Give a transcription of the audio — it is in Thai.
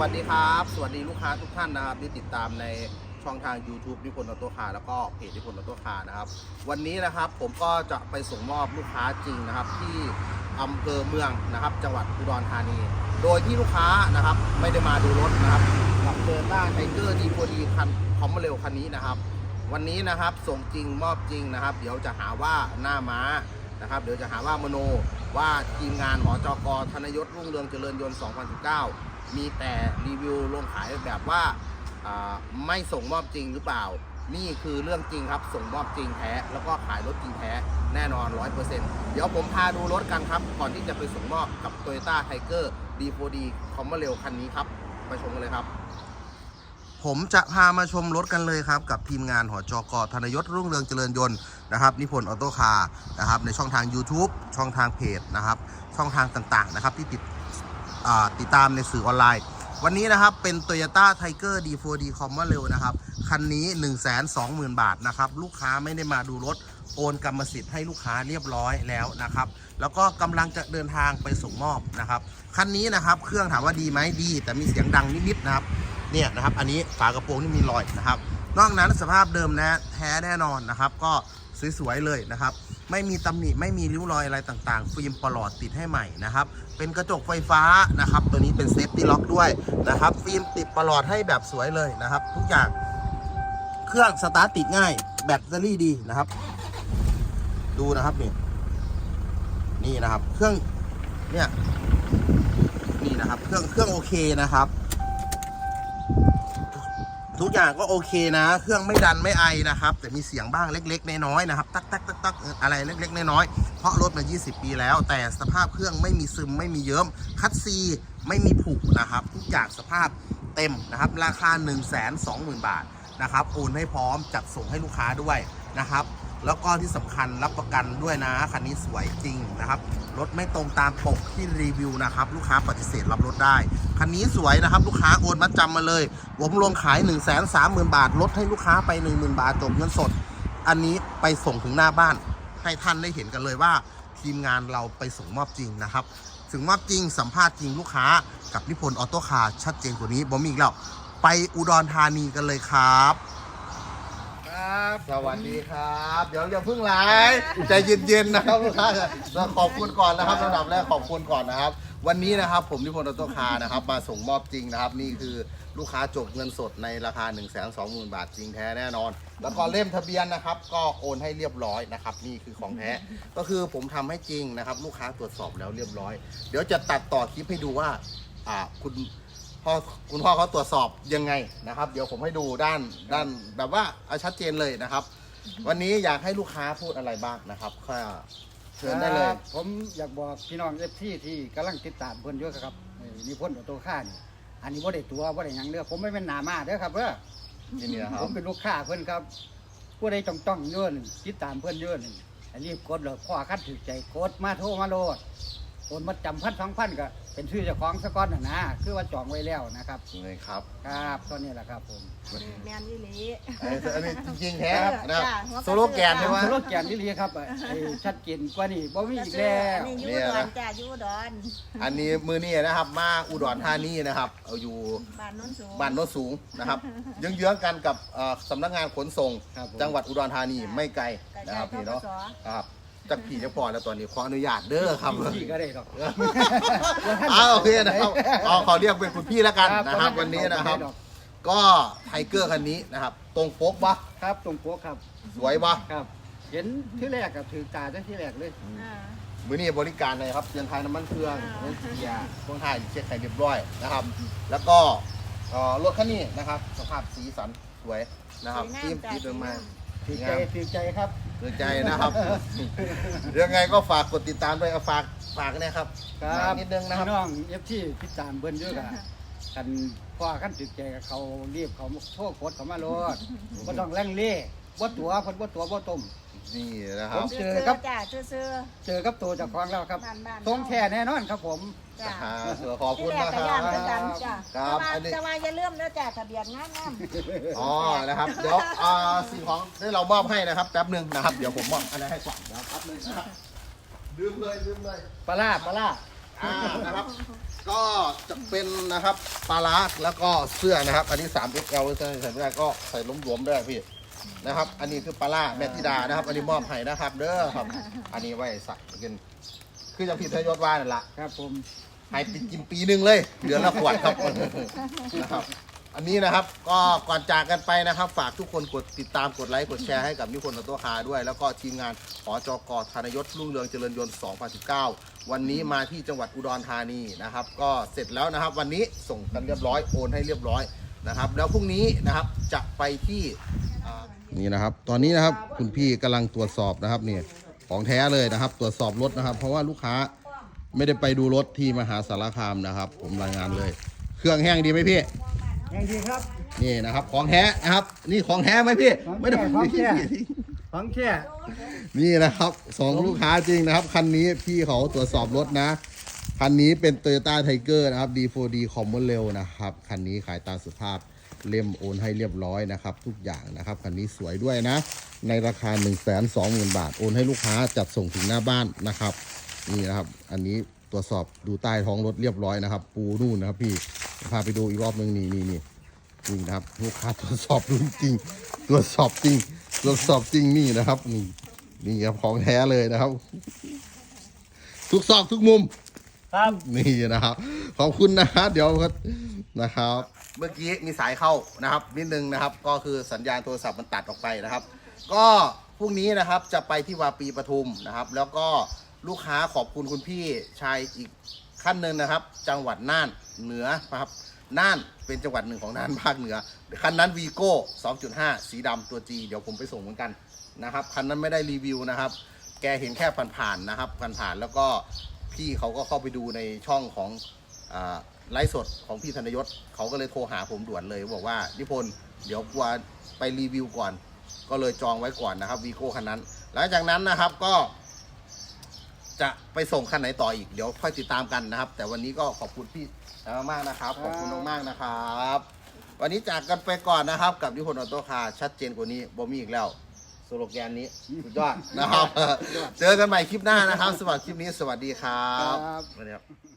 วัสดีครับ สวัสดีลูกค้าทุกท่านนะครับที่ติดตามในช่องทาง YouTube นิพนธ์ออโต้คาร์แล้วก็เพจนิพนธ์ออโต้คาร์นะครับ วันนี้นะครับผมก็จะไปส่งมอบลูกค้าจริงนะครับ ที่อำเภอเมืองนะครับ จังหวัดอุดรธานี โดยที่ลูกค้านะครับไม่ได้มาดูรถนะครับกับเ o ต้าไทเกอร์ดีโดีคันคอมเร็วคันนี้นะครับ วันนี้นะครับส่งจริงมอบจริงนะครับ เดี๋ยวจะหาว่าหน้าม้านะครับ เดี๋ยวจะหาว่ามโน ว่าทีมงานหอจกธนยศรุ่งเรืองเจริญยนต์ 2019 มีแต่รีวิวลงขายแบบว่าไม่ส่งมอบจริงหรือเปล่า นี่คือเรื่องจริงครับ ส่งมอบจริงแท้ แล้วก็ขายรถจริงแท้แน่นอน 100%เดี๋ยวผมพาดูรถกันครับ ก่อนที่จะไปส่งมอบกับ Toyota Tiger D4D คอมเร็วคันนี้ครับ ไปชมกันเลยครับ ผมจะพามาชมรถกันเลยครับ กับทีมงานหอจอกธนยศรุ่งเรืองเจริญยนต์นะครับนิพนธ์ออโต้คาร์นะครับในช่องทาง YouTube ช่องทางเพจนะครับ ช่องทางต่างๆนะครับที่ติดติดตามในสื่อออนไลน์ วันนี้นะครับเป็น Toyota Tiger D4D คอมเร็วนะครับ คันนี้ 1 2 0 0 0 0 บาทนะครับ ลูกค้าไม่ได้มาดูรถโอนกรรมสิทธิ์ให้ลูกค้าเรียบร้อยแล้วนะครับ แล้วก็กำลังจะเดินทางไปส่งมอบนะครับ คันนี้นะครับ เครื่องถามว่าดีไหมดี แต่มีเสียงดังนิดๆนะครับ เนี่ยนะครับอันนี้ฝากระโปรงนี่มีรอยนะครับ นอกนั้นสภาพเดิมนะแท้แน่นอนนะครับ ก็สวยๆเลยนะครับ ไม่มีตำหนิไม่มีริ้วรอยอะไรต่างๆ ฟิล์มปลอดติดให้ใหม่นะครับ เป็นกระจกไฟฟ้านะครับ ตัวนี้เป็นเซฟตี้ล็อกด้วยนะครับ ฟิล์มติดปลอดให้แบบสวยเลยนะครับ ทุกอย่างเครื่องสตาร์ทติดง่าย แบตเตอรี่ดีนะครับ ดูนะครับนี่นี่นะครับ เครื่องเนี่ยนี่นะครับ เครื่องเครื่องโอเคนะครับ ทุกอย่างก็โอเคนะ เครื่องไม่ดันไม่ไอนะครับ แต่มีเสียงบ้างเล็ก ๆ น้อยๆนะครับตักตักตักตักอะไรเล็ก ๆ น้อยๆเพราะรถมา 20 ปีแล้ว แต่สภาพเครื่องไม่มีซึมไม่มีเยิ้มคัดซีไม่มีผุนะครับ ทุกอย่างสภาพเต็มนะครับ ราคา 1 2 0 0 0 0 บาทนะครับโอนให้พร้อมจัดส่งให้ลูกค้าด้วยนะครับ แล้วก็ที่สำคัญรับประกันด้วยนะคันนี้สวยจริงนะครับรถไม่ตรงตามปกที่รีวิวนะครับ ลูกค้าปฏิเสธรับรถได้ คันนี้สวยนะครับ ลูกค้าโอนมัดจำมาเลย ผมลงขาย 1 3 0 0 0 0 บาท ลดให้ลูกค้าไป 10,000 บาทจบเงินสด อันนี้ไปส่งถึงหน้าบ้าน ให้ท่านได้เห็นกันเลยว่า ทีมงานเราไปส่งมอบจริงนะครับถึงมอบจริงสัมภาษณ์จริงลูกค้ากับนิพนธ์ออโต้คาร์ชัดเจนกว่านี้ผมมีอีกแล้วไปอุดรธานีกันเลยครับ สวัสดีครับ เดี๋ยวอย่าเพิ่งไลฟ์ใจเย็นๆนะครับลูกค้าเราขอบคุณก่อนนะครับระดับแรกขอบคุณก่อนนะครับ วันนี้นะครับผมนิพนธ์ออโต้คาร์นะครับมาส่งมอบจริงนะครับ นี่คือลูกค้าจบเงินสดในราคา 1 2 0 0 0 0 บาทจริงแท้แน่นอน แล้วก็เล่มทะเบียนนะครับ ก็โอนให้เรียบร้อยนะครับ นี่คือของแท้ ก็คือผมทำให้จริงนะครับ ลูกค้าตรวจสอบแล้วเรียบร้อย เดี๋ยวจะตัดต่อคลิปให้ดูว่าอ่าคุณ พ่อคุณพ่อเขาตรวจสอบยังไงนะครับ เดี๋ยวผมให้ดูด้านด้านแบบว่าเอาชัดเจนเลยนะครับ วันนี้อยากให้ลูกค้าพูดอะไรบ้างนะครับก็เชิญได้เลยครับผมอยากบอกพี่น้องเอฟซีที่กำลังติดตามเพิ่นอยู่ครับเอ่อนิพนธ์ออโตัวข้านี่อันนี้บ่ได้ตัวบ่ได้หยังเด้อผมไม่เป็นหนามาเด้อครับเด้อที่นี่นะครัผบ มเป็นลูกค้าเพิ่นครับผู้ใดจ้องจ้องๆเยอะหนึ่งติดตามเพิ่นเยอะหนึ่งอันนี้กดเลยข้อคัดถือใจกดมาโทรมาโลด โอนมาจำพันสองพันก็เป็นชื่อเจ้าของสก้อนน่ะนะคือว่าจองไว้แล้วนะครับเลยครับครับตอนนี้แหละครับผมแมนยี่หลีไอ้อันนี้จริงๆแท้ครับนะครับจ้ะหัวกระโซโลแกนใช่ไหม สโลแกนที่ลีครับไอ้ชัดเจนกว่านี้บ่มีอีกแล้วนี่ยูเนี่ยดนะอนจ้ายูดอนอันนี้มือนี่นะครับ มาอุดรธานีนะครับ เอาอยู่บ้านโน้นสูงบ้านโน้นสูงนะครับเยื้องๆกันกับเอ่อสำนักงานขนส่ง ครับผม จังหวัดอุดรธานีไม่ไกลกระนะจาคยรับทพี่กเนาะศครับ จักผีจะพอแล้วตอนนี้ขออนุญาตเด้อครับ พี่ก็ได้หรอก เอาโอเคนะครับเอาขอเรียกเป็นคุณพี่แล้วกันนะครับครับ วันนี้นะครับ ครับ ก็ไทเกอร์คันนี้นะครับ ตรงโฟกปะครับตรงโป๊กครับสวยปะครับ เห็นที่แรกกับถือตาตั้งที่แรกเลยอ่า มือนี้บริการเลยครับเปลี่ยนไทยน้ำมันเครื่องอ่าเรื่องเกียร์พวงไทยเช็คไทยเรียบร้อยนะครับ แล้วก็เอ่อรถคันนี้นะครับ สภาพสีสันสวยนะครับสวยงามทีมจ้ะทีเดิมมา ถือใจถือใจครับ ถือใจนะครับ ยังไงก็ฝากกดติดตามด้วยเอาฝากฝากเนะครับครัฝากบนิดนึงนะครับ พี่น้องเอฟที่ติดตามเบิ้นเยอะกันกันพ่อขั้นถือใจกับเขาเรียบเขาโทษโคตรเขามาโลดบ่ต้องแรงเล่ บ่ตัวเพิ่นบ่ตัวบ่ต้ม นี่นะคผรับ มเจอครับ จ้าซื้อเจอกับตัวเจากของเราครับบ้านบ้านทรงแท้แน่นอนครับผมจ้าอ่าขอบที่คุณแรกนะคกระรัยานบคือกันจ้าครับจะมาอันนี้จะมาอย่าลืมนะจ้าทะเบียนงามงามอ๋อ นะครับ เดี๋ยวอ่าสิ่งของที่เรามอบให้นะครับ แป๊บหนึ่งนะครับ เดี๋ยวผมมอบอะไรให้ก่อนนะครับแป๊บหนึงนะครับลืมเลยลืมเลย ปลาร้าปลาร้าอ่านะครับก็จะเป็นนะครับปลาร้าแล้วก็เสื้อนะครับ อันนี้3 XL ใส่ใส่ไม่ได้ก็ใส่ล้มๆได้พี่ นะครับ อันนี้คือปลาร้าแมทธิดานะครับ อันนี้มอบให้นะครับ เด้อครับ อันนี้ไว้ใส่กิน คือจะผิดทยศว่านั่นละครับผมให้ปิดกินปีหนึ่งเลย เดือนละขวดครับนะครับ อันนี้นะครับก็ก่อนจากกันไปนะครับ ฝากทุกคนกดติดตามกดไลค์กดแชร์ให้กับนิพนธ์ตัวคาด้วย แล้วก็ทีมงานหอจกธนยศรุ่งเรืองเจริญยนต์ 2019 วันนี้มาที่จังหวัดอุดรธานีนะครับ ก็เสร็จแล้วนะครับ วันนี้ส่งกันเรียบร้อยโอนให้เรียบร้อยนะครับ แล้วพรุ่งนี้นะครับจะไปที่อ่า นี่นะครับ ตอนนี้นะครับคุณพี่กำลังตรวจสอบนะครับนี่ของแท้เลยนะครับ ตรวจสอบรถนะครับ เพราะว่าลูกค้าไม่ได้ไปดูรถที่มหาสารคามนะครับ ผมรายงานเลย เครื่องแห้งดีไหมพี่ยังดีครับ นี่นะครับ ของแท้นะครับ นี่ของแท้ไหมพี่ของแท้ไม่ได้ของแท้ของแค่นี่นะครับสองลูกค้าจริงนะครับ คันนี้พี่เขาตรวจสอบรถนะคันนี้เป็น Toyota Tiger นะครับ D4D คอมมอนเร็วนะครับ คันนี้ขายตามสุภาพ เล่มโอนให้เรียบร้อยนะครับ ทุกอย่างนะครับคันนี้สวยด้วยนะ ในราคา 1 2 0 0 0 0 บาท โอนให้ลูกค้าจัดส่งถึงหน้าบ้านนะครับนี่นะครับ อันนี้ตรวจสอบดูใต้ท้องรถเรียบร้อยนะครับ ปูนู่นนะครับ พี่พาไปดูอีกรอบนึงนี่นี่นี่จริงนะครับลูกค้าตรวจสอบดูจริง ตรวจสอบจริง ตรวจสอบจริงนี่นะครับนี่นี่ครับของแท้เลยนะครับ ทุกซอกทุกมุม ครับนี่นะครับ ขอบคุณนะฮะเดี๋ยวก็นะครับ เมื่อกี้มีสายเข้านะครับ นิดนึงนะครับ ก็คือสัญญาณโทรศัพท์มันตัดออกไปนะครับ ก็พรุ่งนี้นะครับจะไปที่วาปีปทุมนะครับ แล้วก็ลูกค้าขอบคุณคุณพี่ชายอีกขั้นหนึ่งนะครับ จังหวัดน่านเหนือนะครับน่านเป็นจังหวัดหนึ่งของน่านภาคเหนือคันนั้นวีโก้2.5 สีดำตัว G เดี๋ยวผมไปส่งเหมือนกันนะครับคันนั้นไม่ได้รีวิวนะครับ แกเห็นแค่ผ่านๆนะครับผ่านๆแล้วก็พี่เขาก็เข้าไปดูในช่องของอ่า ไลฟ์สดของพี่ธนยศเขาก็เลยโทรหาผมด่วนเลย บอกว่านิพนธ์เดี๋ยวกลัวไปรีวิวก่อน ก็เลยจองไว้ก่อนนะครับวีโก้คันนั้น หลังจากนั้นนะครับก็ จะไปส่งคันไหนต่ออีกเดี๋ยวค่อยติดตามกันนะครับ แต่วันนี้ก็ขอบคุณพี่มากๆนะครับ ขอบคุณมากๆนะครับ วันนี้จากกันไปก่อนนะครับ กับนิพนธ์ออโต้คาร์ชัดเจนกว่านี้บ่มีอีกแล้วสโลแกนนี้สุดยอดนะครับ เจอกันใหม่คลิปหน้านะครับสำหรับคลิปนี้สวัสดีครับครับสวัสดีครับ